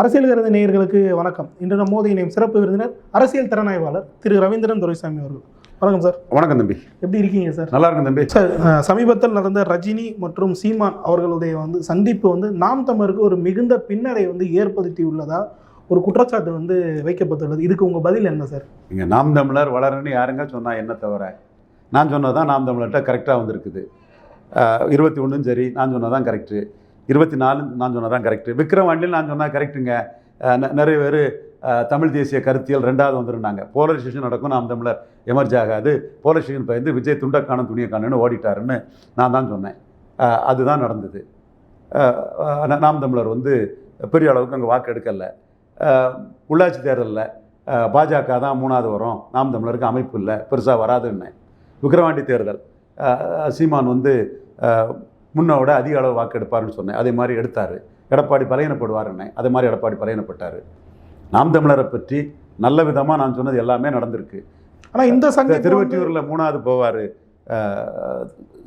அரசியல் கருத நேயர்களுக்கு வணக்கம். இன்று நம்ம மோதி இணையும் சிறப்பு விருந்தினர் அரசியல் திறனாய்வாளர் திரு ரவீந்திரன் துரைசாமி அவர்கள். வணக்கம் சார். வணக்கம் தம்பி. எப்படி இருக்கீங்க சார்? நல்லா இருக்கும் தம்பி. சார் சமீபத்தில் நடந்த ரஜினி மற்றும் சீமான் அவர்களுடைய வந்து சந்திப்பு வந்து நாம் தமிழருக்கு ஒரு மிகுந்த பின்னரை வந்து ஏற்படுத்தி உள்ளதா? ஒரு குற்றச்சாட்டு வந்து வைக்கப்பட்டுள்ளது. இதுக்கு உங்க பதில் என்ன சார்? இங்கே நாம் தமிழர் வளரன்னு யாருங்க சொன்னா என்ன தவிர? நான் சொன்னதான் நாம் தமிழர்கிட்ட கரெக்டாக வந்திருக்குது. இருபத்தி ஒன்றும் சரி நான் சொன்னதான் கரெக்டு இருபத்தி நாலு நான் சொன்னதான் கரெக்டு விக்ரவாண்டியில் நான் சொன்னால் கரெக்டுங்க ந- நிறைய பேர் தமிழ் தேசிய கருத்தியல் ரெண்டாவது வந்துருந்தாங்க. போலரைசேஷன் நடக்கும் நாம் தமிழர் எமர்ஜ் ஆகாது. போலரைசேஷன் பயந்து விஜய் துண்டக்கான துணியை ஓடிட்டாருன்னு நான் தான் சொன்னேன். அதுதான் நடந்தது. நாம் தமிழர் வந்து பெரிய அளவுக்கு அங்கே வாக்கு எடுக்கலை. உள்ளாட்சி தேர்தலில் பாஜக தான் மூணாவது வரும். நாம் தமிழருக்கு அமைப்பு இல்லை பெருசாக வராதுன்னு விக்கிரவாண்டி தேர்தல் சீமான் வந்து முன்னோட அதிக அளவு வாக்கு எடுப்பாருன்னு சொன்னேன். அதே மாதிரி எடுத்தார். எடப்பாடி பலையனப்படுவாருன்னே அதே மாதிரி எடப்பாடி பலையனப்பட்டார் நாம் தமிழரை பற்றி நல்ல விதமாக நான் சொன்னது எல்லாமே நடந்திருக்கு. ஆனா இந்த வந்து- திருவொற்றியூரில் மூணாவது போவார்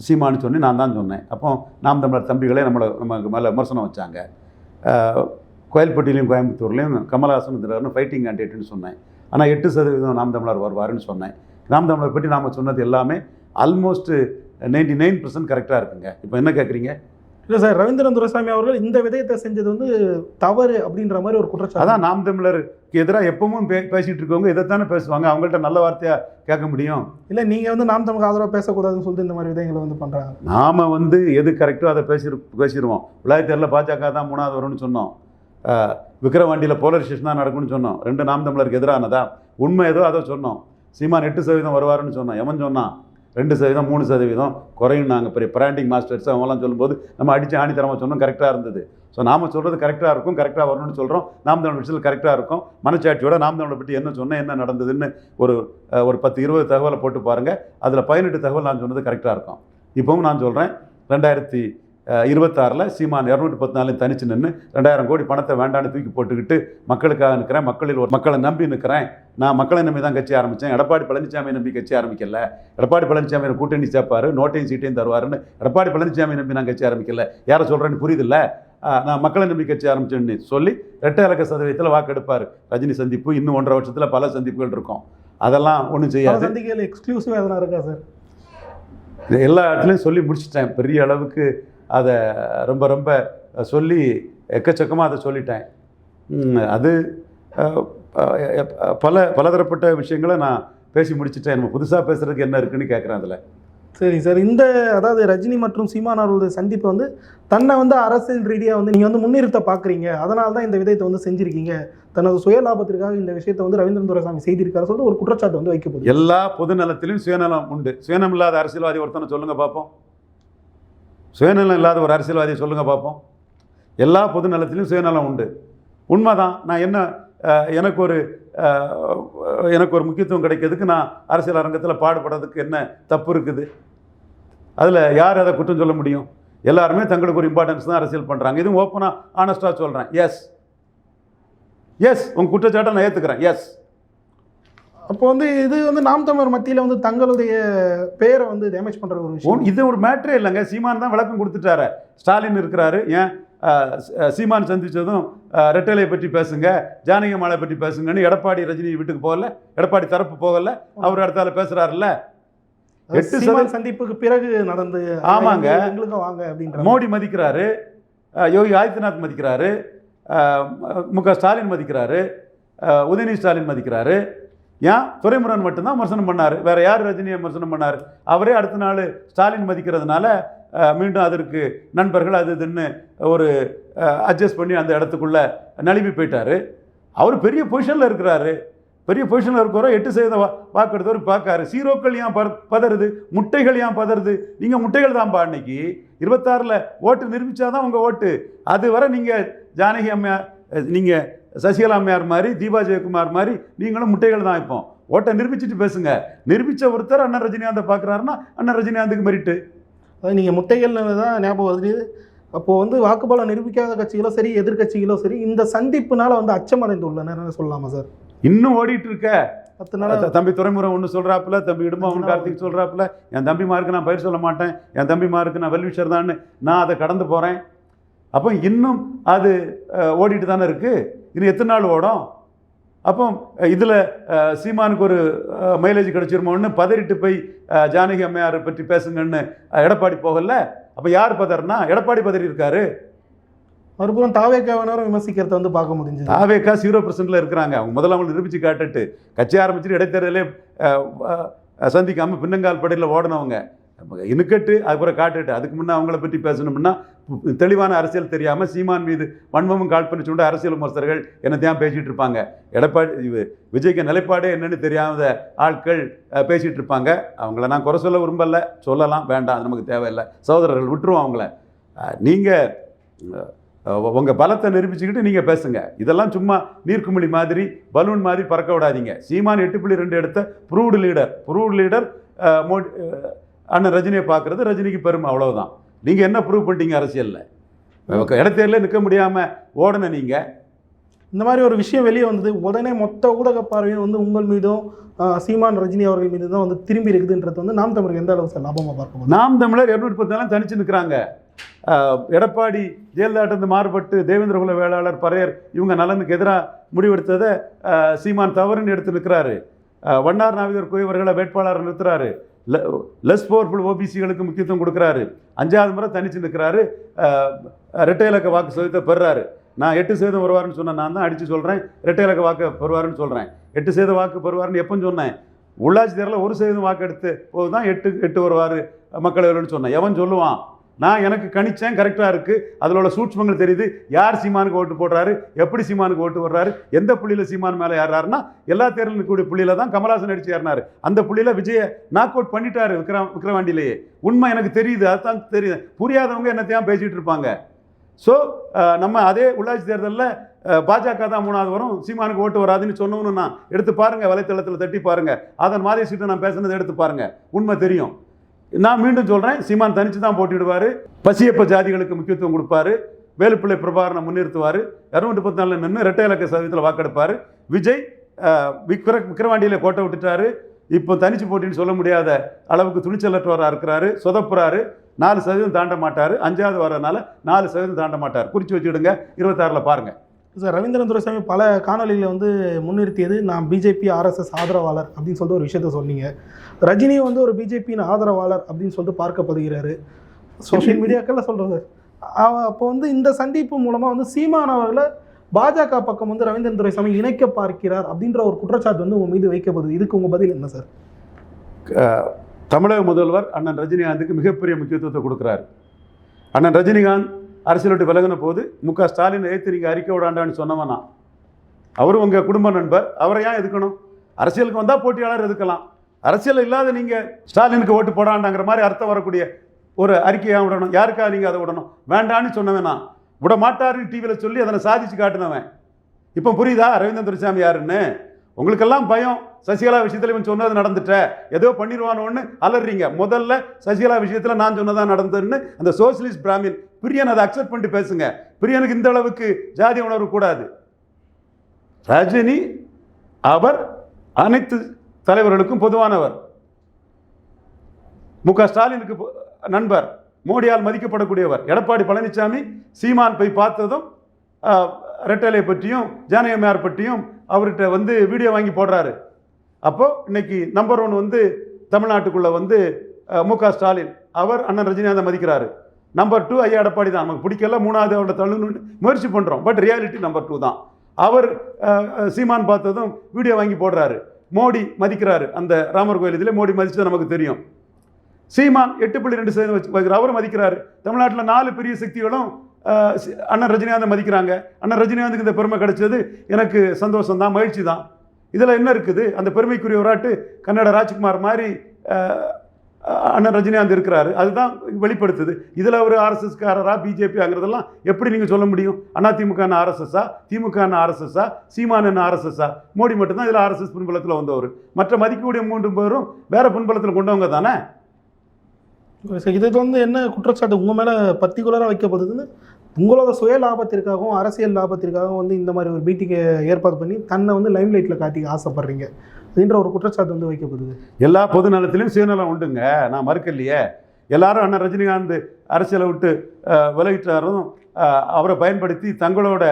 சீமான்னு சொல்லி நான் தான் சொன்னேன். அப்போ நாம் தமிழர் தம்பிகளே நம்மளை நமக்கு மேலே விமர்சனம் வச்சாங்க. கோயில்பட்டியிலையும் கோயம்புத்தூர்லேயும் கமலஹாசன் இருந்தாருன்னு ஃபைட்டிங் கேண்டிடேட்னு சொன்னேன். ஆனால் எட்டு சதவீதம் நாம் தமிழர் வருவாருன்னு சொன்னேன். நாம் தமிழர் பற்றி நாம் சொன்னது எல்லாமே ஆல்மோஸ்ட் நைன்டி நைன் பர்சன்ட் கரெக்டாக இருக்குங்க. இப்போ என்ன கேட்குறீங்க இல்ல சார் ரவீந்திரன் துரைசாமி அவர்கள் இந்த விதயத்தை செஞ்சது வந்து தவறு அப்படின்ற மாதிரி ஒரு குற்றச்சாட்டு. அதான் நாம் தமிழருக்கு எதிராக எப்பவும் பே பேசிகிட்டு இருக்கவங்க இதைத்தானே பேசுவாங்க. அவங்கள்ட்ட நல்ல வார்த்தையாக கேட்க முடியும்? இல்ல நீங்க வந்து நாம் தமிழ் ஆதரவா பேசக்கூடாதுன்னு சொல்லிட்டு இந்த மாதிரி விதயங்களை வந்து பண்றாங்க. நாம் வந்து எது கரெக்டோ அதை பேசி பேசிடுவோம் விளையாட்டுல பாஜக தான் மூணாவது வரும்னு சொன்னோம். அஹ், விக்கிரவாண்டியில் போலரைசேஷன் தான் நடக்கும்னு சொன்னோம். ரெண்டு நாம் தமிழருக்கு எதிரானதா? உண்மை ஏதோ அதை சொன்னோம். சீமான் எட்டு சதவீதம் வருவாருன்னு சொன்னோம். எவன் சொன்னான். ரெண்டு சதவீதம் மூணு சதவீதம் குறையும் நாங்கள் பெரிய பிராண்டிங் மாஸ்டர்ஸ் அவங்களாம் சொல்லும்போது நம்ம அடித்து ஆணித்தரமாக சொன்னோம் கரெக்டாக இருந்தது. ஸோ நாம் சொல்கிறது கரெக்டாக இருக்கும் கரெக்டாக வரணும்னு சொல்கிறோம் நாம் தமிழ் விஷயத்தில் கரெக்டாக இருக்கும். மனச்சாட்சியோட நாம் தமிழை பற்றி என்ன சொன்னால் என்ன நடந்ததுன்னு ஒரு ஒரு பத்து இருபது தகவலை போட்டு பாருங்கள் அதில் பதினெட்டு தகவல் நான் சொன்னது கரெக்டாக இருக்கும். இப்போவும் நான் சொல்கிறேன் ரெண்டாயிரத்தி இருபத்தாறில் சீமான் இரநூத்தி பத்து நாலு தனிச்சு நின்று ரெண்டாயிரம் கோடி பணத்தை வேண்டான்னு தூக்கி போட்டுக்கிட்டு மக்களுக்காக நிற்கிறேன் மக்களில் ஒரு மக்களை நம்பி நிற்கிறேன். நான் மக்களை நம்பி தான் கட்சி ஆரம்பித்தேன் எடப்பாடி பழனிசாமி நம்பி கட்சி ஆரம்பிக்கல. எடப்பாடி பழனிசாமி கூட்டணி சேர்ப்பாரு நோட்டையும் சீட்டையும் தருவாருன்னு எடப்பாடி பழனிசாமி நம்பி நான் கட்சி ஆரம்பிக்கல. யாரை சொல்கிறேன்னு புரியுதில்ல? நான் மக்களை நம்பி கட்சி ஆரம்பிச்சேன்னு சொல்லி ரெட்டை இலக்க சதவீதத்தில் வாக்கெடுப்பார் ரஜினி சந்திப்பு இன்னும் ஒன்றரை வருஷத்தில் பல சந்திப்புகள் இருக்கும். அதெல்லாம் ஒன்றும் செய்யாது. சந்திகள் எக்ஸ்க்ளூசிவா எதனா இருக்கா சார் எல்லா இடத்துலையும் சொல்லி முடிச்சிட்டேன். பெரிய அளவுக்கு அதை ரொம்ப ரொம்ப சொல்லி எக்கச்சக்கமாக அதை சொல்லிட்டேன். அது பல பலதரப்பட்ட விஷயங்களை நான் பேசி முடிச்சிட்டேன். நம்ம புதுசாக பேசுகிறதுக்கு என்ன இருக்குன்னு கேட்குறேன் அதில். சரி சார். இந்த அதாவது ரஜினி மற்றும் சீமான் அவர்களுடைய சந்திப்பு வந்து தன்னை வந்து அரசியல் ரீதியாக வந்து நீங்கள் வந்து முன்னிறுத்த பார்க்குறீங்க அதனால தான் இந்த விதயத்தை வந்து செஞ்சிருக்கீங்க. தனது சுய லாபத்திற்காக இந்த விஷயத்தை வந்து ரவீந்திரன் துரைசாமி செய்திருக்காரு சொல்லிட்டு ஒரு குற்றச்சாட்டு வந்து வைக்கப்படுது. எல்லா பொதுநலத்திலும் சுயநலம் உண்டு. சுயநலம் இல்லாத அரசியல்வாதி ஒருத்தனை சொல்லுங்கள் பார்ப்போம் சுயநலம் இல்லாத ஒரு அரசியல்வாதியை சொல்லுங்கள் பார்ப்போம். எல்லா பொது நலத்திலையும் சுயநலம் உண்டு. உண்மைதான் நான் என்ன எனக்கு ஒரு எனக்கு ஒரு முக்கியத்துவம் கிடைக்கிறதுக்கு நான் அரசியல் அரங்கத்தில் பாடுபடுறதுக்கு என்ன தப்பு இருக்குது? அதில் யார் அதை குற்றம் சொல்ல முடியும்? எல்லாருமே தங்களுக்கு ஒரு இம்பார்ட்டன்ஸ் தான் அரசியல் பண்ணுறாங்க இதுவும் ஓப்பனாக ஆனஸ்ட்டாக சொல்கிறேன் எஸ் எஸ் உங்கள் குற்றச்சாட்டை நான் ஏற்றுக்கிறேன் எஸ் அப்போ வந்து இது வந்து நாம் தமிழர் மத்தியில் வந்து தங்களுடைய பேரை வந்து டேமேஜ் பண்ணுற ஒரு விஷயம். இது ஒரு மேட்ரே இல்லைங்க. சீமான் தான் விளக்கம் கொடுத்துட்டாரு. ஸ்டாலின் இருக்கிறாரு. ஏன்? சீமான் சந்திச்சதும் அஹ், ரெட்டலையை பற்றி பேசுங்க ஜானகி மாலை பற்றி பேசுங்கன்னு எடப்பாடி ரஜினி வீட்டுக்கு போகல எடப்பாடி தரப்பு போகல அவர் இடத்தால பேசுறாருல்ல? எட்டு சீமான் சந்திப்புக்கு பிறகு நடந்து ஆமாங்க. எங்களுக்கும் வாங்க அப்படின்ற மோடி மதிக்கிறாரு. யோகி ஆதித்யநாத் மதிக்கிறாரு. மு க ஸ்டாலின் மதிக்கிறாரு. உதயநிதி ஸ்டாலின் மதிக்கிறாரு. ஏன்? துரைமுருகன் மட்டும்தான் விமர்சனம் பண்ணார். வேற யார் ரஜினியை விமர்சனம் பண்ணார்? அவரே அடுத்த நாள் ஸ்டாலின் மதிக்கிறதுனால மீண்டும் அதற்கு நண்பர்கள் அது இதுன்னு ஒரு அட்ஜஸ்ட் பண்ணி அந்த இடத்துக்குள்ளே நழுவி போயிட்டாரு. அவர் பெரிய பொசிஷனில் இருக்கிறாரு. பெரிய பொசிஷனில் இருக்கிறோம் எட்டு சதவீத வா வாக்கெடுத்தவர் பார்க்காரு. சீரோக்கள் ஏன் பத பதறுது? முட்டைகள் ஏன் பதறுது? நீங்கள் முட்டைகள் தான்ப்பா அன்னைக்கு. இருபத்தாறில் ஓட்டு நிரூபித்தாதான் உங்கள் ஓட்டு. அது வரை நீங்கள் ஜானகி அம்மையார் நீங்கள் சசிகலா அம்மையார் மாதிரி தீபா ஜெயக்குமார் மாதிரி நீங்களும் முட்டைகள் தான் இப்போ. ஓட்டை நிரூபிச்சுட்டு பேசுங்க. நிரூபித்த ஒருத்தர் அண்ணன் ரஜினிகாந்தை பார்க்குறாருன்னா அண்ணன் ரஜினிகாந்துக்கு மெரிட்டு அதாவது நீங்கள் முட்டைகள்னு தான் ஞாபகம் வருது. அப்போது வந்து வாக்குப்பலம் நிரூபிக்காத கட்சிகளோ சரி எதிர்க்கட்சிகளோ சரி இந்த சந்திப்புனால வந்து அச்சமடைந்து உள்ளனர் சொல்லலாமா சார்? இன்னும் ஓடிட்டு இருக்க பத்து நாள் தம்பி துறைமுறை ஒன்று சொல்கிறாப்புல தம்பி இடுமாவன் கார்த்திக் சொல்கிறாப்புல என் தம்பிமாருக்கு நான் பயிர் சொல்ல மாட்டேன் என் தம்பிமாருக்கு நான் வெல்விஷர் தான்னு நான் அதை கடந்து போகிறேன் அப்போ இன்னும் அது ஓடிட்டு தானே இருக்குது இன்னும் எத்தனை நாள் ஓடும்? அப்போ இதில் சீமானுக்கு ஒரு மைலேஜ் கிடச்சிருமோன்னு பதறிட்டு போய் ஜானகி அம்மையாரை பற்றி பேசுங்கன்னு எடப்பாடி போகல. அப்போ யார் பதறனா எடப்பாடி பதறி இருக்காரு மறுபுறம் தாவேக்காவினரும் விமர்சிக்கிறத வந்து பார்க்க முடிஞ்சது. தாவேக்கா ஜீரோ பர்சன்ட்ல இருக்கிறாங்க. அவங்க முதல்ல அவங்களை நிரூபிச்சு காட்டுட்டு கட்சி ஆரம்பிச்சுட்டு இடைத்தேர்தலே அஹ், அஹ், சந்திக்காம பின்னங்கால் படையில் ஓடினவங்க. இனுக்கட்டு அதுக்கப்புறம் காட்டுட்டு அதுக்கு முன்னே அவங்கள பற்றி பேசணும்னா தெளிவான அரசியல் தெரியாமல் சீமான் மீது வன்மமும் காழ்ப்பணி சொல்லிட்டு அரசியல் விமர்சகர்கள் என்னத்தையும் பேசிகிட்டு இருப்பாங்க. எடப்பாடி விஜய்க்கு நிலைப்பாடு என்னென்னு தெரியாத ஆட்கள் பேசிகிட்டு இருப்பாங்க. அவங்கள நான் குறை சொல்ல விரும்பல. சொல்லலாம் வேண்டாம் அது நமக்கு தேவையில்லை. சகோதரர்கள் விட்டுருவோம் அவங்கள. நீங்கள் உங்கள் பலத்தை நிரூபிச்சுக்கிட்டு நீங்கள் பேசுங்க. இதெல்லாம் சும்மா நீர்க்குமிழி மாதிரி பலூன் மாதிரி பறக்க விடாதீங்க. சீமான் எட்டு புள்ளி ரெண்டு எடுத்த proved leader. Proved leader Modi அண்ணன் ரஜினியை பார்க்கறது ரஜினிக்கு பெருமை அவ்வளவுதான். நீங்க என்ன ப்ரூவ் பண்ணிட்டீங்க அரசியல்ல? இடத்தேர்ல நிற்க முடியாம ஓடன நீங்க. இந்த மாதிரி ஒரு விஷயம் வெளியே வந்தது உடனே மொத்த ஊடக பார்வையும் வந்து உங்கள் மீதும் சீமான் ரஜினி அவர்கள் மீது தான் வந்து திரும்பி இருக்குதுன்றது வந்து நாம் தமிழுக்கு எந்த அளவு சார் லாபமாக பார்க்க போகுது? நாம் தமிழர் இருநூற்றி பத்து தனிச்சு நிற்கிறாங்க எடப்பாடி ஜெயலலிதாட்டிருந்து மாறுபட்டு தேவேந்திர குல வேளாளர் பறையர் இவங்க நலனுக்கு எதிராக முடிவெடுத்ததை சீமான் தவறுன்னு எடுத்து நிற்கிறாரு வண்ணார் நாவிதர் குயவர்களை வேட்பாளர் நிறுத்துறாரு. லெஸ் பவர்ஃபுல் ஓபிசிகளுக்கு முக்கியத்துவம் கொடுக்குறாரு. அஞ்சாவது முறை தனிச்சு நிற்கிறாரு ரெட்டை இலக்க வாக்கு சதவீதத்தை பெறுறாரு. நான் எட்டு சதவீதம் வருவாருன்னு சொன்னேன் நான் தான் அடித்து சொல்கிறேன் ரெட்டை இலக்க வாக்கு பெறுவாருன்னு சொல்கிறேன் எட்டு சதவீத வாக்கு பெறுவாருன்னு எப்போ சொன்னேன்? உள்ளாட்சி தேர்தலில் ஒரு சதவீதம் வாக்கு எடுத்து போது தான் எட்டு எட்டு வருவார் மக்களவைன்னு சொன்னேன். எவன் சொல்லுவான்? நான் எனக்கு கணிச்சேன் கரெக்டாக இருக்குது அதில் உள்ள சூட்சமங்கள் தெரியுது. யார் சீமானுக்கு ஓட்டு போடுறாரு? எப்படி சீமானுக்கு ஓட்டு போடுறாரு எந்த புள்ளியில் சீமான் மேலே ஏறாருன்னா எல்லா தேர்தலும் கூடிய புள்ளியில் தான் கமலாசன் அடிச்சு ஏறினார். அந்த புள்ளியில் விஜயை நாக் அவுட் பண்ணிட்டாரு விக்ரம் விக்ரவாண்டிலேயே உண்மை எனக்கு தெரியுது அதுதான் தெரியுது. புரியாதவங்க என்னத்தையும் பேசிகிட்டு இருப்பாங்க. ஸோ நம்ம அதே உள்ளாட்சி தேர்தலில் பாஜக தான் மூணாவது வரும். சீமானுக்கு ஓட்டு வராதுன்னு சொன்னோன்னு நான். எடுத்து பாருங்கள் வலைத்தளத்தில் தட்டி பாருங்கள் அதன் மாதிரி சீட்டை நான் பேசுனதை எடுத்து பாருங்கள் உண்மை தெரியும். நான் மீண்டும் சொல்கிறேன் சீமான் தனித்து தான் போட்டிடுவார் பசியப்ப ஜாதிகளுக்கு முக்கியத்துவம் கொடுப்பாரு. வேலுப்பிள்ளை பிரபாகரனை முன்னிறுத்துவார். இரநூத்தி முப்பத்தி நாலில் நின்று ரெட்டை இலக்க சதவீதத்தில் வாக்கெடுப்பார். விஜய் விக்ர விக்ரவாண்டியில் கோட்டை விட்டுட்டாரு. இப்போ தனிச்சு போட்டின்னு சொல்ல முடியாத அளவுக்கு துணிச்சலற்றவராக இருக்கிறாரு சொதப்புறாரு. நாலு சதவீதம் தாண்ட மாட்டார். அஞ்சாவது வரனால நாலு சதவீதம் தாண்ட மாட்டார். குறித்து வச்சுடுங்க இருபத்தாறில் பாருங்கள் சார் ரவீந்திரன் துரைசாமி பல காணொலிகளை வந்து முன்னிறுத்தியது நான் பிஜேபி ஆர்எஸ்எஸ் ஆதரவாளர் அப்படின்னு சொல்லிட்டு ஒரு விஷயத்த சொன்னீங்க. ரஜினி வந்து ஒரு பிஜேபியின் ஆதரவாளர் அப்படின்னு சொல்லிட்டு பார்க்கப்படுகிறாரு. சோஷியல் மீடியாக்களில் சொல்கிறது அப்போ வந்து இந்த சந்திப்பு மூலமாக வந்து சீமானவர்களை பாஜக பக்கம் வந்து ரவீந்திரன் துரைசாமி இணைக்க பார்க்கிறார் அப்படின்ற ஒரு குற்றச்சாட்டு வந்து உங்கள் மீது வைக்கப்படுது. இதுக்கு உங்கள் பதில் என்ன சார்? தமிழக முதல்வர் அண்ணன் ரஜினிகாந்துக்கு மிகப்பெரிய முக்கியத்துவத்தை கொடுக்குறாரு. அண்ணன் ரஜினிகாந்த் அரசியல் விட்டு விலகின போது மு க ஸ்டாலின் ஏற்று நீங்கள் அறிக்கை விடாண்டான்னு சொன்னவனா? அவரும் உங்கள் குடும்ப நண்பர். அவரை ஏன் எதுக்கணும் அரசியலுக்கு வந்தால் போட்டியாளர் எதுக்கலாம்? அரசியல் இல்லாத நீங்கள் ஸ்டாலினுக்கு ஓட்டு போடாண்டாங்கிற மாதிரி அர்த்தம் வரக்கூடிய ஒரு அறிக்கையை விடணும். யாருக்காக நீங்கள் அதை விடணும்? வேண்டான்னு சொன்னவன்? நான் விட மாட்டாருன்னு டிவியில் சொல்லி அதனை சாதிச்சு காட்டினவன். இப்போ புரியுதா? ரவீந்திரன் துரைசாமி யாருன்னு? உங்களுக்கெல்லாம் பயம். சசிகலா விஷயத்தில் இவன் சொன்னது நடந்துட்ட. ஏதோ பண்ணிடுவானோன்னு அலறீங்க. முதல்ல சசிகலா விஷயத்தில் நான் சொன்னதான் நடந்ததுன்னு அந்த சோசியலிஸ்ட் பிராமின் பிரியன் அதை அக்செப்ட் பண்ணிட்டு பேசுங்க. பிரியனுக்கு இந்த அளவுக்கு ஜாதி உணர்வு கூடாது. ரஜினி அவர் அனைத்து தலைவர்களுக்கும் பொதுவானவர். மு க ஸ்டாலினுக்கு நண்பர். மோடியால் மதிக்கப்படக்கூடியவர். எடப்பாடி பழனிசாமி சீமான் போய் பார்த்ததும் ரெட்டலை பற்றியும் ஜானகம்யார் பற்றியும் அவர்கிட்ட வந்து வீடியோ வாங்கி போடுறாரு. அப்போது இன்னைக்கு நம்பர் ஒன் வந்து தமிழ்நாட்டுக்குள்ளே வந்து மு க ஸ்டாலின். அவர் அண்ணன் ரஜினிகாந்தை மதிக்கிறாரு. நம்பர் டூ ஐயா எடப்பாடி தான். நமக்கு பிடிக்கல. மூணாவது அவரோட தழுன்னு முயற்சி பண்ணுறோம் பட் ரியாலிட்டி நம்பர் டூ தான். அவர் சீமான் பார்த்ததும் வீடியோ வாங்கி போடுறாரு. மோடி மதிக்கிறாரு. அந்த ராமர் கோயில் இதில் மோடி மதிச்சது நமக்கு தெரியும். சீமான் எட்டு புள்ளி ரெண்டு சதவீதம் வச்சு அவரும் அவர் மதிக்கிறாரு. தமிழ்நாட்டில் நாலு பெரிய சக்திகளும் அண்ணன் ரஜினிகாந்தை மதிக்கிறாங்க. அண்ணன் ரஜினிகாந்துக்கு இந்த பெருமை கிடைச்சது எனக்கு சந்தோஷம் தான் மகிழ்ச்சி தான் இதில் என்ன இருக்குது? அந்த பெருமைக்குரிய விராட்டு கன்னட ராஜ்குமார் மாதிரி அண்ணன் ரஜினிகாந்த் இருக்கிறாரு. அதுதான் வெளிப்படுத்துது. இதில் அவர் ஆர்எஸ்எஸ்காரரா பிஜேபிங்கிறதெல்லாம் எப்படி நீங்கள் சொல்ல முடியும்? அண்ணா திமுகன்னு ஆர்எஸ்எஸ்ஸா? திமுகன்னு ஆர்எஸ்எஸ்ஸா? சீமான் என்ன ஆர்எஸ்எஸ்ஸா? மோடி மட்டும்தான் இதில் ஆர்எஸ்எஸ் பின்புலத்தில் வந்தவர். மற்ற மதிக்கக்கூடிய மூன்று பேரும் வேறு பின்புலத்தில் கொண்டவங்க தானே? இதுக்கு வந்து என்ன குற்றச்சாட்டு? உங்கள் மேலே பர்டிகுலராக வைக்கப்படுதுன்னு உங்களோட சுய லாபத்திற்காகவும் அரசியல் லாபத்திற்காகவும் வந்து இந்த மாதிரி ஒரு மீட்டிங்கை ஏற்பாடு பண்ணி தன்னை வந்து லைம் லைட்டில் காட்டிக்க ஆசைப்படுறீங்க. அப்படின்ற ஒரு குற்றச்சாட்டு வந்து வைக்கப்படுது. எல்லா பொது நலத்திலையும் சுயநலம் உண்டுங்க. நான் மறுக்கலையே. எல்லாரும் அண்ணன் ரஜினிகாந்த் அரசியலை விட்டு விலகிட்டாரும் அவரை பயன்படுத்தி தங்களோட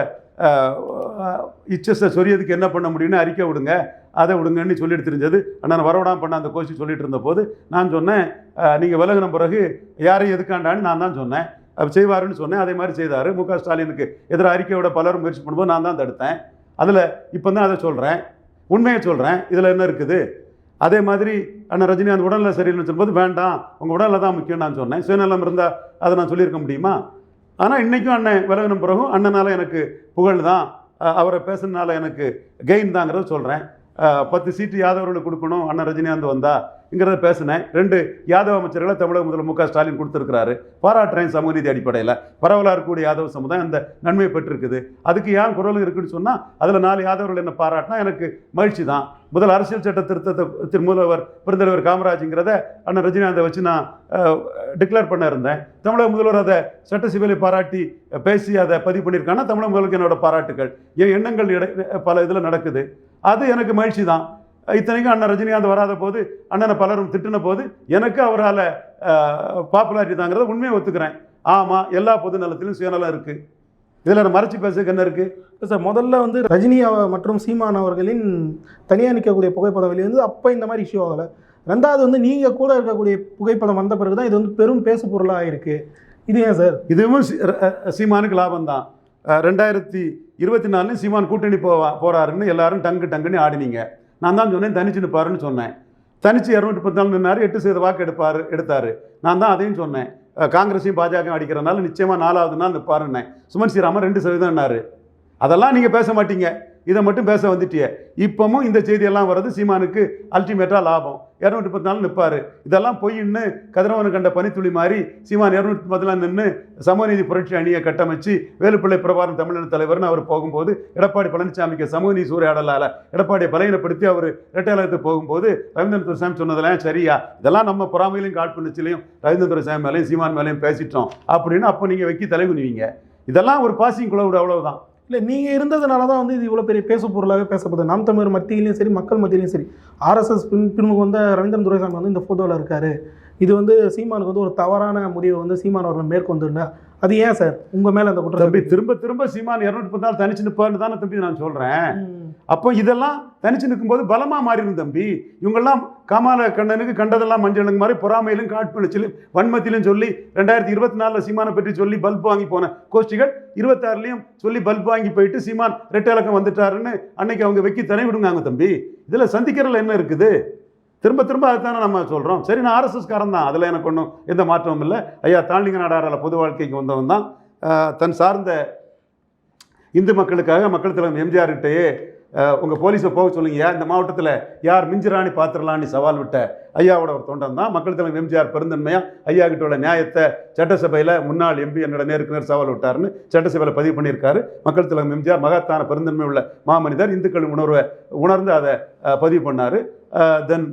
இச்சஸை சொரியதுக்கு என்ன பண்ண முடியும்னு அறிக்கை விடுங்க. அதை விடுங்கன்னு சொல்லிட்டு தெரிஞ்சது. அண்ணன் வரவிடாம பண்ண அந்த கோஷி சொல்லிட்டு இருந்த போது நான் சொன்னேன் நீங்கள் விலகின பிறகு யாரையும் எதுக்காண்டான்னு நான் தான் சொன்னேன். அவர் செய்வாருன்னு சொன்னேன். அதே மாதிரி செய்தார். மு க ஸ்டாலினுக்கு எதிராக அறிக்கையோட பலரும் முயற்சி பண்ணும்போது நான் தான் தடுத்தேன் அதில் இப்போ தான் அதை சொல்கிறேன் உண்மையை சொல்கிறேன் இதில் என்ன இருக்குது? அதே மாதிரி அண்ணன் ரஜினிகாந்த் உடல்நிலை சரியில்லைன்னு சொல்லும்போது வேண்டாம். உங்கள் உடல்நிலை தான் முக்கியம் நான் சொன்னேன். சுயநலம் இருந்தால் அதை நான் சொல்லியிருக்க முடியுமா? ஆனால் இன்றைக்கும் அண்ணன் விலகின பிறகும் அண்ணனால் எனக்கு புகழ் தான். அவரை பேசுனதுனால எனக்கு கெயின் தாங்கிறத சொல்கிறேன் பத்து சீட்டு யாதவர்களுக்கு கொடுக்கணும். அண்ணன் ரஜினிகாந்த் வந்தாங்கிறத பேசினேன். ரெண்டு யாதவ அமைச்சர்களை தமிழக முதல்வர் மு க ஸ்டாலின் கொடுத்துருக்கிறாரு. பாராட்டுறேன் சமூக நீதி அடிப்படையில். பரவலாக இருக்கக்கூடிய யாதவ சமுதாயம் அந்த நன்மையை பெற்றிருக்குது. அதுக்கு ஏன் குரல் இருக்குன்னு சொன்னால் அதில் நாலு யாதவர்கள் என்ன பாராட்டினா எனக்கு மகிழ்ச்சி தான். முதல் அரசியல் சட்ட திருத்தத்தை முதல்வர் பெருந்தலைவர் காமராஜுங்கிறத அண்ணன் ரஜினிகாந்தை வச்சு நான் டிக்ளேர் பண்ண இருந்தேன். தமிழக முதல்வர் அதை சட்டசபையில் பாராட்டி பேசி அதை பதிவு பண்ணியிருக்காங்கன்னா தமிழக முதல்வருக்கு என்னோட பாராட்டுகள். என் எண்ணங்கள் இட பல இதில் நடக்குது. அது எனக்கு மகிழ்ச்சி தான் இத்தனைக்கும் அண்ணன் ரஜினிகாந்த் வராத போது அண்ணனை பலரும் திட்டின போது எனக்கு அவரால் பாப்புலாரிட்டி தாங்கிறத உண்மையை ஒத்துக்கிறேன். ஆமாம் எல்லா பொது நலத்திலும் சுயநலம் இருக்குது இதில் நான் மறைச்சி பேசுறதுக்கு என்ன இருக்குது சார் முதல்ல வந்து ரஜினி மற்றும் சீமான் அவர்களின் தனியாக நிற்கக்கூடிய புகைப்படம் வெளியே வந்து அப்போ இந்த மாதிரி இஷ்யூ ஆகலை. ரெண்டாவது வந்து நீங்கள் கூட இருக்கக்கூடிய புகைப்படம் வந்த பிறகு தான் இது வந்து பெரும் பேசு பொருளாக இருக்கு. இது ஏன் சார்? இதுவும் சீமானுக்கு லாபம் தான் ரெண்டாயிரத்தி இருபத்தி நாலுலையும் சீமான் கூட்டணி போவா போகிறாருன்னு எல்லாரும் டங்கு டங்குன்னு ஆடினீங்க. நான் தான் சொன்னேன் தனிச்சு நிற்பாருன்னு சொன்னேன். தனிச்சு இரநூத்தி பத்து நாள் நின்னார் எட்டு சதவீத வாக்கு எடுப்பார் எடுத்தார். நான் தான் அதையும் சொன்னேன். காங்கிரஸையும் பாஜக அடிக்கிறனால நிச்சயமாக நாலாவது நாள் நிற்பாருன்னேன் சுமன் ஸ்ரீராமன் ரெண்டு சதவீதம்னாரு. அதெல்லாம் நீங்கள் பேச மாட்டீங்க. இதை மட்டும் பேச வந்துட்டியே. இப்பவும் இந்த செய்தியெல்லாம் வர்றது சீமானுக்கு அல்டிமேட்டாக லாபம். இரநூத்தி பத்து நாள் நிற்பார் இதெல்லாம் பொய்ன்னு கதிரவனு கண்ட பனித்துளி மாதிரி சீமான் இரநூத்தி பத்து நின்று சமூகநீதி புரட்சி அணியை கட்டமைச்சு வேலுப்பிள்ளை பிரபாரம் தமிழன தலைவர்னு அவர் போகும்போது எடப்பாடி பழனிசாமிக்கு சமூகநீதி சூறையாடலால் எடப்பாடியை பலகீனப்படுத்தி அவர் இரட்டையாளத்துக்கு போகும்போது ரவீந்திரன் சாமி சொன்னதெல்லாம் சரியா? இதெல்லாம் நம்ம பொறாமையிலையும் காழ்ப்புணர்ச்சியிலையும் ரவீந்திரன் சாமி மேலேயும் சீமான் மேலேயும் பேசிட்டோம். அப்படின்னு அப்போ நீங்கள் வைக்கி தலைகுனிவீங்க. இதெல்லாம் ஒரு பாசிங் குளவுடு அவ்வளவுதான். இல்லை நீங்கள் இருந்ததுனால தான் வந்து இது இவ்வளோ பெரிய பேசு பொருளாகவே பேசப்படுது. நாம் தமிழர் மத்தியிலையும் சரி மக்கள் மத்தியிலையும் சரி. ஆர்எஸ்எஸ் பின் பின்முக வந்த ரவீந்திரன் துரைசாமி வந்து இந்த ஃபோட்டோவில் இருக்காரு. இது வந்து சீமானுக்கு வந்து ஒரு தவறான முடிவை வந்து சீமான் அவர்கள் மேற்கொண்டுருந்தா அது ஏன் சார்? உங்கள் மேலே அந்த தம்பி குற்றம் திரும்ப திரும்ப சீமான் இரநூத்தி பத்து நாள் தனிச்சு நிற்பார்னு தானே தம்பி நான் சொல்கிறேன் அப்போ இதெல்லாம் தனிச்சு நிற்கும்போது பலமா மாறிடும் தம்பி. இவங்கெல்லாம் காமால கண்ணனுக்கு கண்டதெல்லாம் மஞ்சளுங்க மாதிரி பொறாமையிலும் காட்பணிச்சிலும் வன்மத்திலும் சொல்லி ரெண்டாயிரத்தி இருபத்தி நாலில் சீமானை பற்றி சொல்லி பல்ப் வாங்கி போன கோஷ்டிகள் இருபத்தாறுலையும் சொல்லி பல்ப் வாங்கி போயிட்டு சீமான் ரெட்டை இலக்கம் வந்துட்டாருன்னு அன்னைக்கு அவங்க வைக்கி தனி விடுங்காங்க தம்பி. இதில் சந்திக்கிறதுல என்ன இருக்குது? திரும்ப திரும்ப அதுதானே நம்ம சொல்கிறோம் சரி நான் ஆர்எஸ்எஸ்காரன் தான். அதில் எனக்கு ஒன்றும் எந்த மாற்றமும் இல்லை. ஐயா தாழ்லிங்க நாடாரில் பொது வாழ்க்கைக்கு வந்தவன் தான். தன் சார்ந்த இந்து மக்களுக்காக மக்கள் தலைவர் எம்ஜிஆர்கிட்டயே உங்கள் போலீஸை போக சொல்லுங்கய்யா இந்த மாவட்டத்தில் யார் மிஞ்சிராணி பாத்திரலான்னு சவால் விட்ட ஐயாவோட ஒரு தொண்டன் தான். மக்கள் தலைவர் எம்ஜிஆர் பெருந்தன்மையாக ஐயா கிட்ட உள்ள நியாயத்தை சட்டசபையில் முன்னாள் எம்பி என்னோட நேருக்கு நேர் சவால் விட்டாருன்னு சட்டசபையில் பதிவு பண்ணியிருக்காரு. மக்கள் தலைவர் எம்ஜிஆர் மகத்தான பெருந்தன்மை உள்ள மாமனிதர். இந்துக்களின் உணர்வை உணர்ந்து அதை பதிவு பண்ணார். தென்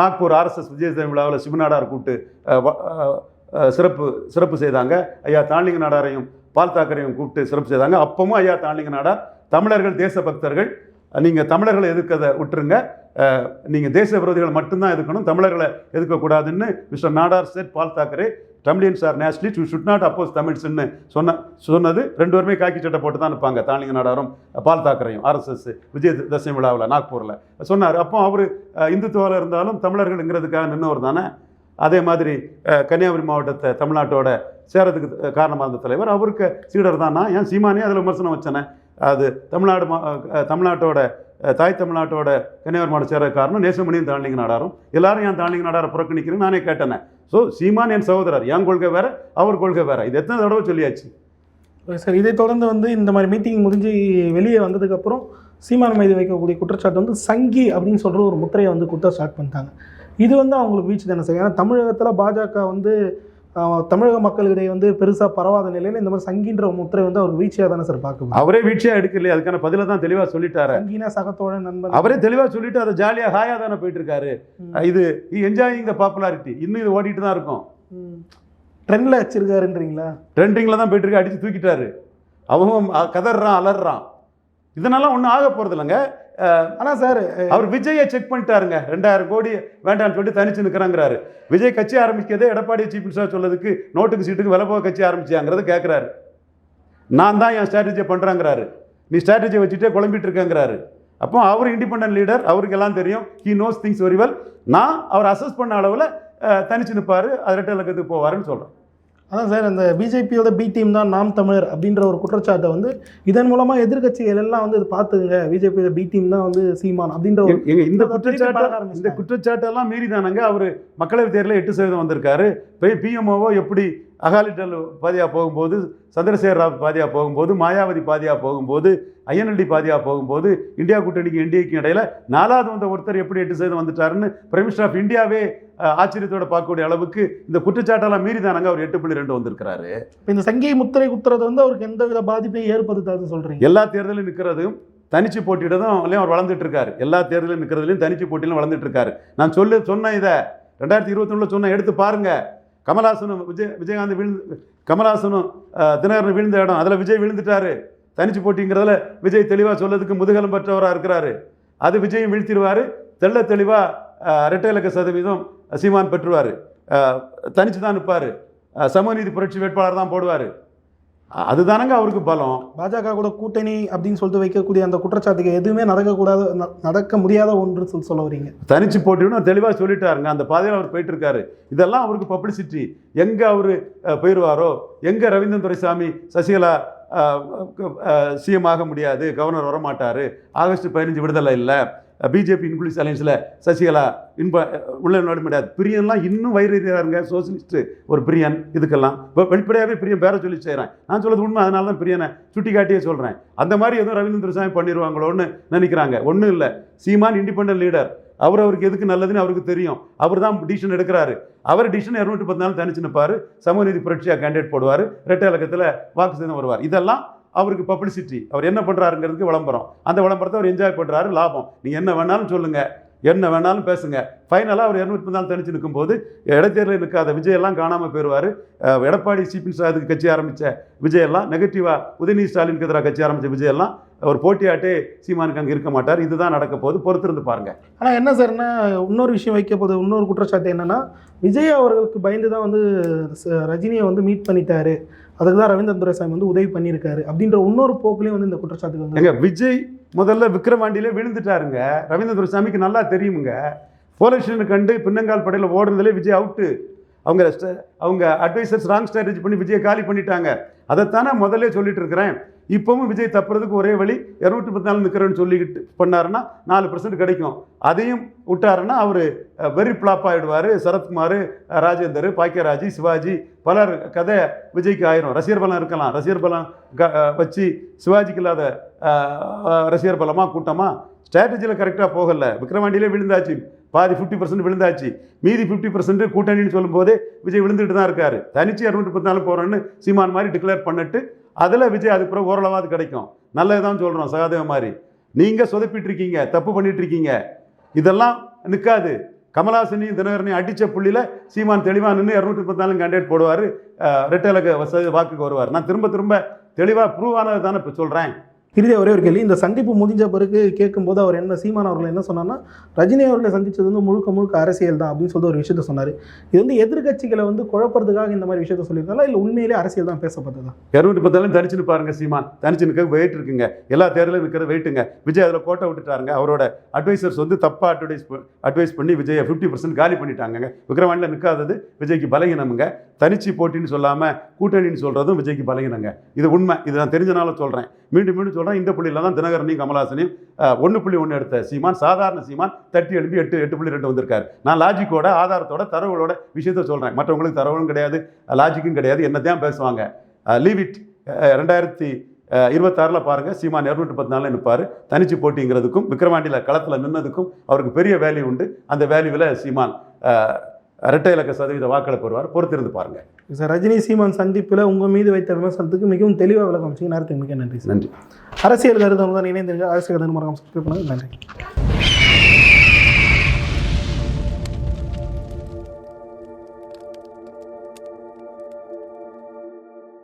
நாக்பூர் ஆர்எஸ்எஸ் விஜயதேவி விழாவில் சிவநாடார் கூட்டு சிறப்பு சிறப்பு செய்தாங்க. ஐயா தாண்டிங்க நாடாரையும் பால் தாக்கரையும் கூப்பிட்டு சிறப்பு செய்தாங்க. அப்பவும் ஐயா தாண்டிங்க நாடார் தமிழர்கள் தேச பக்தர்கள் நீங்கள் தமிழர்களை எதிர்க்கதை விட்டுருங்க. நீங்கள் தேச விரோதிகளை மட்டும்தான் எதுக்கணும் தமிழர்களை எதுக்கக்கூடாதுன்னு mister Nadar said Bal Thackeray Tamilians are nationalist you should not oppose தமிழ்ஸ்ன்னு சொன்ன சொன்னது ரெண்டு பேருமே காக்கி சட்டை போட்டு தான் இருப்பாங்க தாளிங்க நாடாரும் பால் தாக்கரையும் ஆர்எஸ்எஸ் விஜய தசமி விழாவில் நாக்பூரில். சொன்னார் அப்போ அவர் இந்துத்துவாவில் இருந்தாலும் தமிழர்கள்ங்கிறதுக்காக நின்றவர் தானே? அதே மாதிரி கன்னியாகுமரி மாவட்டத்தை தமிழ்நாட்டோட சேரத்துக்கு காரணமாக இருந்த தலைவர் அவருக்கு சீடர் தான்? நான் ஏன் சீமானே அதில் விமர்சனம் வச்சனே? அது தமிழ்நாடு மா- தமிழ்நாட்டோட தாய் தமிழ்நாட்டோட கன்னியாகுமரி மாவட்ட சேர காரணம் நேசமணியும் தாண்டிங்க நாடாரும். எல்லாரும் ஏன் தாண்டிங்க நாடாரை புறக்கணிக்கிறேன்னு நானே கேட்டேனே. ஸோ சீமான் என் சகோதரர் என் கொள்கை வேற அவர் கொள்கை வேற. இது எத்தனை தடவை சொல்லியாச்சு? சார் இதை தொடர்ந்து வந்து இந்த மாதிரி மீட்டிங் முடிஞ்சு வெளியே வந்ததுக்கப்புறம் சீமான் மீது வைக்கக்கூடிய குற்றச்சாட்டு வந்து சங்கி அப்படின்னு சொல்கிற ஒரு முத்திரையை வந்து குற்ற ஸ்டார்ட் பண்ணிட்டாங்க. இது வந்து அவங்களுக்கு வீச்சு தானே சார் ஏன்னா தமிழகத்தில் பாஜக வந்து தமிழக மக்களிடையே வந்து பெருசாக பரவாத நிலையில் இந்த மாதிரி சங்கின்ற முத்திரை வந்து அவர் வீழ்ச்சியாக தானே சார் பார்க்க அவரே வீழ்ச்சியா எடுக்கலையே அதுக்கான பதில தான் தெளிவா சொல்லிட்டாரு. சங்கினா சகத்தோட நண்பன். அவரே தெளிவா சொல்லிட்டு அதை ஜாலியா ஹாயா தானே போயிட்டு இருக்காரு. இது என்ஜாயிங் த பாப்புலாரிட்டி இன்னும் இது ஓடிட்டு தான் இருக்கும். ட்ரெண்டில் வச்சிருக்காருன்றீங்களா? ட்ரெண்டிங்கில் தான் போயிட்டு இருக்கு அடிச்சு தூக்கிட்டாரு. அவன் கதறான் அலறான் இதனால ஒன்றும் ஆக போகிறது இல்லைங்க ஆனால் சார் அவர் விஜயை செக் பண்ணிட்டாருங்க. ரெண்டாயிரம் கோடி வேண்டாம்னு சொல்லிட்டு தனிச்சு நிற்கிறாங்கிறாரு விஜய் கட்சி ஆரம்பிக்கிறதே எடப்பாடி சீஃப் மினிஸ்டர் சொல்லதுக்கு நோட்டுக்கு சீட்டுக்கு விலை போக கட்சி ஆரம்பிச்சியாங்கிறத கேட்குறாரு நான் தான் என் ஸ்ட்ராட்டஜியை பண்ணுறாங்கிறாரு நீ ஸ்ட்ராட்டஜியை வச்சுட்டே குழம்பிட்டு இருக்கேங்கிறாரு. அப்போ அவர் இண்டிபெண்ட் லீடர் அவருக்கு எல்லாம் தெரியும். He knows things very well நான் அவர் அசஸ் பண்ண அளவில் தனிச்சு நிற்பார் அது ரெட்டை இலக்கத்துக்கு போவாருன்னு சொல்கிறேன் அதான் சார் அந்த பிஜேபியோட பி டீம் தான் நாம் தமிழர் அப்படின்ற ஒரு குற்றச்சாட்டை வந்து இதன் மூலமா எதிர்க்கட்சிகள் எல்லாம் வந்து இது பார்த்துங்க பிஜேபியோட பி டீம் தான் வந்து சீமான் அப்படின்ற ஒரு இந்த குற்றச்சாட்டு இந்த. குற்றச்சாட்டெல்லாம் மீறி தானங்க அவர் மக்களவைத் தேர்தலில் எட்டு சதவீதம் வந்திருக்காரு. பிஎம்ஓவோ எப்படி அகாலிட்டல் பாதியா போகும்போது சந்திரசேகர் ராவ் பாதியா போகும்போது மாயாவதி பாதியா போகும்போது ஐஎன்எல்டி பாதியா போகும்போது இந்தியா கூட்டணிக்கு என்டிஏக்கு இடையில நாலாவது வந்த ஒருத்தர் எப்படி எட்டு சதவீதம் வந்துட்டாருன்னு பிரைம் மினிஸ்டர் ஆஃப் இந்தியாவே ஆச்சரியத்தோட பார்க்கக்கூடிய அளவுக்கு இந்த குற்றச்சாட்டெல்லாம் மீறி தானங்க அவர் எட்டு புள்ளி ரெண்டு வந்திருக்கிறாரு. இப்ப இந்த சங்கியை முத்திரை குத்துறது வந்து அவருக்கு எந்த வித பாதிப்பையும் ஏற்படுத்தாதுன்னு சொல்றீங்க. எல்லா தேர்தலும் நிற்கிறதும் தனிச்சு போட்டியிடதும் அவர் வளர்ந்துட்டு இருக்காரு. எல்லா தேர்தலும் நிற்கிறதுலையும் தனிச்சு போட்டியிலும் வளர்ந்துட்டு இருக்காரு. நான் சொல்லு சொன்ன இதை ரெண்டாயிரத்தி இருபத்தி சொன்ன எடுத்து பாருங்க. கமல்ஹாசனும் விஜய் விஜயகாந்த் விழுந்து கமல்ஹாசனும் தினகரன் விழுந்த இடம் அதில் விஜய் விழுந்துட்டாரு. தனிச்சு போட்டிங்கிறதுல விஜய் தெளிவாக சொல்லதுக்கு முதுகலம் பெற்றவராக இருக்கிறாரு. அது விஜயும் வீழ்த்திடுவார். தெள்ள தெளிவாக ரெட்டை இலக்க சதவீதம் சீமான் பெற்றுவார். தனிச்சு தான் நிற்பார் சமநீதி புரட்சி வேட்பாளர் தான் போடுவார். அதுதானங்க அவருக்கு பலம். பாஜக கூட கூட்டணி அப்படின்னு சொல்லிட்டு வைக்கக்கூடிய அந்த குற்றச்சாட்டுக்கு எதுவுமே நடக்கக்கூடாது நடக்க முடியாத ஒன்று சொல்லி சொல்ல வரீங்க. தனிச்சு போட்டின்னு தெளிவாக சொல்லிட்டாருங்க. அந்த பாதையில் அவர் போயிட்டு இருக்காரு இதெல்லாம் அவருக்கு பப்ளிசிட்டி. எங்கே அவர் போயிடுவாரோ எங்கே ரவீந்திரன் துரைசாமி சசிகலா சிஎம் ஆக முடியாது கவர்னர் வரமாட்டார். ஆகஸ்ட் பதினஞ்சு விடுதலை இல்லை. பிஜேபி இன்க்ளூஸ் அலையன்ஸில் சசிகலா இன்ப உள்ள நோட முடியாது பிரியன்லாம் இன்னும் வயிறுறாருங்க சோசியலிஸ்ட்டு ஒரு பிரியன் இதுக்கெல்லாம். இப்போ வெளிப்படையாகவே பிரியன் பேரை சொல்லி செய்கிறேன் நான் சொல்கிறது உண்மை அதனால தான் பிரியனை சுட்டி காட்டியே சொல்கிறேன் அந்த மாதிரி எதுவும் ரவீந்திர சாமி பண்ணிடுவாங்களோன்னு நினைக்கிறாங்க. ஒன்றும் இல்லை. சீமான் இண்டிபெண்டன்ட் லீடர் அவர் அவருக்கு எதுக்கு நல்லதுன்னு அவருக்கு தெரியும். அவர் தான் டிசிஷன் எடுக்கிறாரு. அவர் டிசிஷன் இரநூற்றி பத்து நாள் தனிச்சு நிற்பார் சமூகநீதி புரட்சியாக கேண்டிடேட் போடுவார். ரெட்டை இலக்கத்தில் வாக்கு சதவீதம் வருவார். இதெல்லாம் அவருக்கு பப்ளிசிட்டி அவர் என்ன பண்ணுறாருங்கிறதுக்கு விளம்பரம். அந்த விளம்பரத்தை அவர் என்ஜாய் பண்ணுறாரு லாபம். நீங்கள் என்ன வேணாலும் சொல்லுங்கள் என்ன வேணாலும் பேசுங்க. ஃபைனலாக அவர் இரநூத்தி நாள் தனிச்சு நிற்கும்போது இடைத்தேர்தலில் நிற்காத விஜயெல்லாம் காணாமல் போயிடுவார் எடப்பாடி சீஃப் சாதுக்கு அதுக்கு கட்சி ஆரம்பித்த விஜயெல்லாம் நெகட்டிவாக உதயநிதி ஸ்டாலினுக்கு எதிராக கட்சி ஆரம்பித்த விஜயெல்லாம் ஒரு போட்டியாட்டே சீமானுக்கு அங்கே இருக்க மாட்டார். இதுதான் நடக்க போகுது. பொறுத்திருந்து பாருங்கள் ஆனால் என்ன சார்னா இன்னொரு விஷயம் வைக்க போது இன்னொரு குற்றச்சாட்டு என்னன்னா விஜய் அவர்களுக்கு பயந்து தான் வந்து ச- ரஜினியை வந்து மீட் பண்ணிட்டாரு. அதுக்கு தான் ரவீந்திரன் துரைசாமி வந்து உதவி பண்ணியிருக்காரு அப்படின்ற இன்னொரு போக்குலேயும் வந்து இந்த குற்றச்சாட்டுக்கு வந்து விஜய் முதல்ல விக்ரவாண்டியிலே விழுந்துட்டாருங்க. ரவீந்திர துரைசாமிக்கு நல்லா தெரியுங்க போலீஸ்டேஷனை கண்டு பின்னங்கால் படையில் ஓடுனதுலே விஜய் அவுட்டு. அவங்க அவங்க அட்வைசர்ஸ் ராங் ஸ்ட்ராட்டஜி பண்ணி விஜயை காலி பண்ணிட்டாங்க. அதைத்தானே முதல்ல சொல்லிட்டு இருக்கிறேன். இப்பவும் விஜய் தப்புறதுக்கு ஒரே வழி இரநூத்தி பத்து நாள் நிற்கிறேன்னு சொல்லிக்கிட்டு பண்ணாருன்னா நாலு பர்சன்ட் கிடைக்கும். அதையும் விட்டாருன்னா அவர் வெரி ஃப்ளாப் ஆகிடுவார் சரத்குமார் ராஜேந்தர் பாக்கியராஜ் சிவாஜி பலர் கதை விஜய்க்கு ஆயிரும். ரசிகர் பலம் இருக்கலாம். ரசிகர் பலம் க- வச்சு சிவாஜிக்கு இல்லாத ரசிகர் பலமாக கூட்டமாக ஸ்ட்ராட்டஜியில் கரெக்டாக போகல. விக்ரவாண்டியிலே விழுந்தாச்சு. பாதி ஃபிஃப்டி பர்சன்ட் விழுந்தாச்சு. மீதி ஃபிஃப்டி பர்சன்ட் கூட்டணின்னு சொல்லும்போது விஜய் விழுந்துட்டு தான் இருக்காரு. தனிச்சு இரநூத்தி பத்து நாள் போகிறோன்னு சீமான் மாதிரி டிக்ளேர் பண்ணிட்டு அதில் விஜய் அதுக்கு பிறகு ஓரளவாது கிடைக்கும். நல்லதுதான் சொல்கிறோம் சகாதேவ மாதிரி. நீங்கள் சொதப்பிட்டு இருக்கீங்க தப்பு பண்ணிகிட்ருக்கீங்க இதெல்லாம் நிற்காது கமலாசனையும் தினகரனையும் அடித்த புள்ளியில் சீமான் தெளிவாக நின்று இரநூத்தி முப்பத்தி நாலு கேண்டிடேட் போடுவார் ரெட்டலக வசதி வாக்குக்கு வருவார். நான் திரும்ப திரும்ப தெளிவாக ப்ரூவ் ஆனது தானே இப்போ சொல்கிறேன் இறுதியாக ஒரே ஒரு கேள்வி. இந்த சந்திப்பு முடிஞ்ச பிறகு கேட்கும்போது அவர் என்ன சீமான் அவர்கள் என்ன சொன்னார்னா ரஜினி அவர்களை சந்தித்தது வந்து முழுக்க முழுக்க அரசியல் தான் அப்படின்னு சொல்லிட்டு ஒரு விஷயத்த சொன்னார். இது வந்து எதிர்க்கட்சிகளை வந்து குழப்பறதுக்காக இந்த மாதிரி விஷயத்த சொல்லியிருந்தாலும் இல்லை உண்மையிலே அரசியல் தான் பேசப்பட்டதா? இரநூத்தி பத்தாலும் தனிச்சு பாருங்க சீமான். தனிச்சு நிற்க வெயிட் இருக்குங்க. எல்லா தேர்தலும் நிற்கிற வெயிட்டுங்க விஜய் அதில் கோட்டை விட்டுட்டாருங்க. அவரோட அட்வைசர்ஸ் வந்து தப்பாக அட்வைஸ் அட்வைஸ் பண்ணி விஜயை ஃபிஃப்டி பர்சன்ட் காலி பண்ணிட்டாங்க விக்ரவாண்டியில் நிற்காதது விஜய்க்கு பலகீனமுங்க. தனிச்சு போட்டின்னு சொல்லாமல் கூட்டணின்னு சொல்கிறதும் விஜய்க்கு பலகீனங்க இது உண்மை. இது நான் தெரிஞ்சனால சொல்கிறேன் மீண்டும் மீண்டும் சொல்கிறேன் இந்த புள்ளியில் தான் தினகரனையும் கமலாசனையும் ஒன்று புள்ளி ஒன்று எடுத்த சீமான் சாதாரண சீமான் தட்டி எழுப்பி எட்டு எட்டு புள்ளி ரெண்டு வந்திருக்காரு. நான் லாஜிக்கோட ஆதாரத்தோட தரவுகளோட விஷயத்த சொல்கிறேன் மற்றவங்களுக்கு தரவும் கிடையாது லாஜிக்கும் கிடையாது என்னத்தையும் பேசுவாங்க. லீவ் இட் ரெண்டாயிரத்தி இருபத்தாறில் பாருங்கள் சீமான் இரநூற்றி பத்து நாளில் நிற்பார் தனிச்சு போட்டிங்கிறதுக்கும் விக்ரவாண்டியில் களத்தில் நின்னதுக்கும் அவருக்கு பெரிய வேல்யூ உண்டு. அந்த வேல்யூவில் சீமான் இரட்டை இலக்க சதவீத வாக்களை பெறுவார். பொறுத்திருந்து பாருங்கள் சார் ரஜினி சீமான் சந்திப்பில் உங்கள் மீது வைத்த விமர்சனத்துக்கு மிகவும் தெளிவாக விளக்கம் வச்சுங்க நேரத்துக்கு மிக நன்றி சார். நன்றி. அரசியல் கருத்து தான் இணைந்திருக்க அரசியல் கருத்து மறக்காம சப்ஸ்கிரைப் நன்றி.